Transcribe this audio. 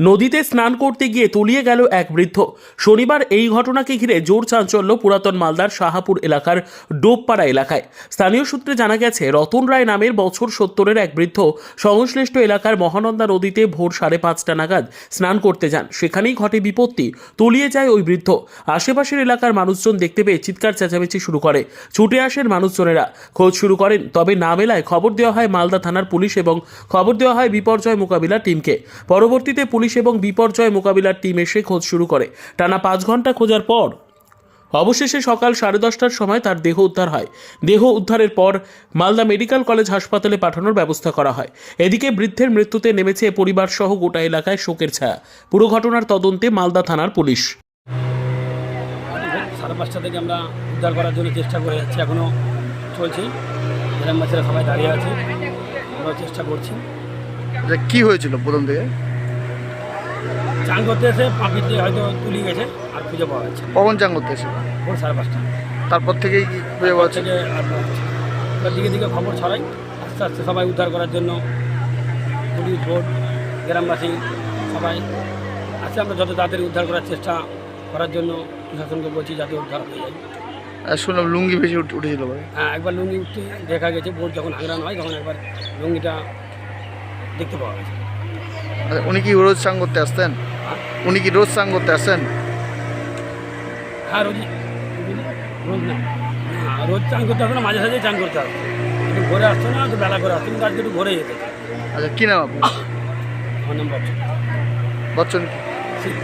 নদীতে স্নান করতে গিয়ে তলিয়ে গেল এক বৃদ্ধ। শনিবার এই ঘটনাকে ঘিরে জোর চাঞ্চল্য পুরাতন মালদার শাহাপুর এলাকার ডোবপাড়া এলাকায়। স্থানীয় সূত্রে জানা গেছে, রতন রায় নামের বছর সত্তরের এক বৃদ্ধ সংশ্লিষ্ট এলাকার মহানন্দা নদীতে ভোর সাড়ে পাঁচটা নাগাদ স্নান করতে যান। সেখানেই ঘটে বিপত্তি, তলিয়ে যায় ওই বৃদ্ধ। আশেপাশের এলাকার মানুষজন দেখতে পেয়ে চিৎকার চেঁচামেচি শুরু করে। ছুটে আসেন মানুষজনেরা। খোঁজ শুরু করেন, তবে না মেলায় খবর দেওয়া হয় মালদা থানার পুলিশ এবং খবর দেওয়া হয় বিপর্যয় মোকাবিলা টিমকে। পরবর্তীতে পুলিশ এবং বিপর্যয় মোকাবিলার টিম এসে খোঁজ শুরু করে। টানা পাঁচ ঘণ্টা খোঁজার পর অবশেষে সকাল সাড়ে দশটার সময় তার দেহ উদ্ধার হয়। দেহ উদ্ধারের পর মালদা মেডিকেল কলেজ হাসপাতালে পাঠানোর ব্যবস্থা করা হয়। এদিকে বৃদ্ধের মৃত্যুতে নেমেছে পরিবার সহ গোটা এলাকায় শোকের ছায়া। পুরো ঘটনার তদন্তে মালদা থানার পুলিশ। সাড়ে পাঁচটা থেকে আমরা উদ্ধার করার জন্য চেষ্টা করে যাচ্ছি এখনও চলছে। গ্রামবাসীরা সবাই দাঁড়িয়ে আছে আমরা চেষ্টা করছি। কি হয়েছিল প্রথম থেকে? চান করতে এসে পাখিতে হয়তো তুলি গেছে আর খুঁজে পাওয়া যাচ্ছে। কখন চান করতে এসে? ভোর সাড়ে পাঁচটা। তারপর থেকেই কি খুঁজে পাওয়া যাচ্ছে? থেকে আর পাওয়া যাচ্ছে এবার দিকে দিকে খবর ছড়াই। আস্তে আস্তে সবাই উদ্ধার করার জন্য পুলিশ বোর্ড গ্রামবাসী সবাই আজকে আমরা যত তাড়াতাড়ি উদ্ধার করার চেষ্টা করার জন্য প্রশাসনকে বলছি যাতে উদ্ধার হয়ে যায়। আর শুনলাম লুঙ্গি বেশি উঠে উঠেছিল হ্যাঁ একবার লুঙ্গি উঠতে দেখা গেছে বোট যখন হাংরান হয় তখন একবার লুঙ্গিটা দেখতে পাওয়া গেছে। আচ্ছা, উনি কি রোজ চান করতে আসতেন? উনি কি রোজ চান করতে আসেন হ্যাঁ রোজ রোজ না হ্যাঁ, রোজ চান করতে হবে না মাঝে সাঝে চান করতে হবে একটু ঘরে আসতো না একটু বেলা করে আসতো কিন্তু আজকে একটু ঘরে যেতে আচ্ছা কি নাম আপনি আমার নাম বলছে বচ্চন ঠিক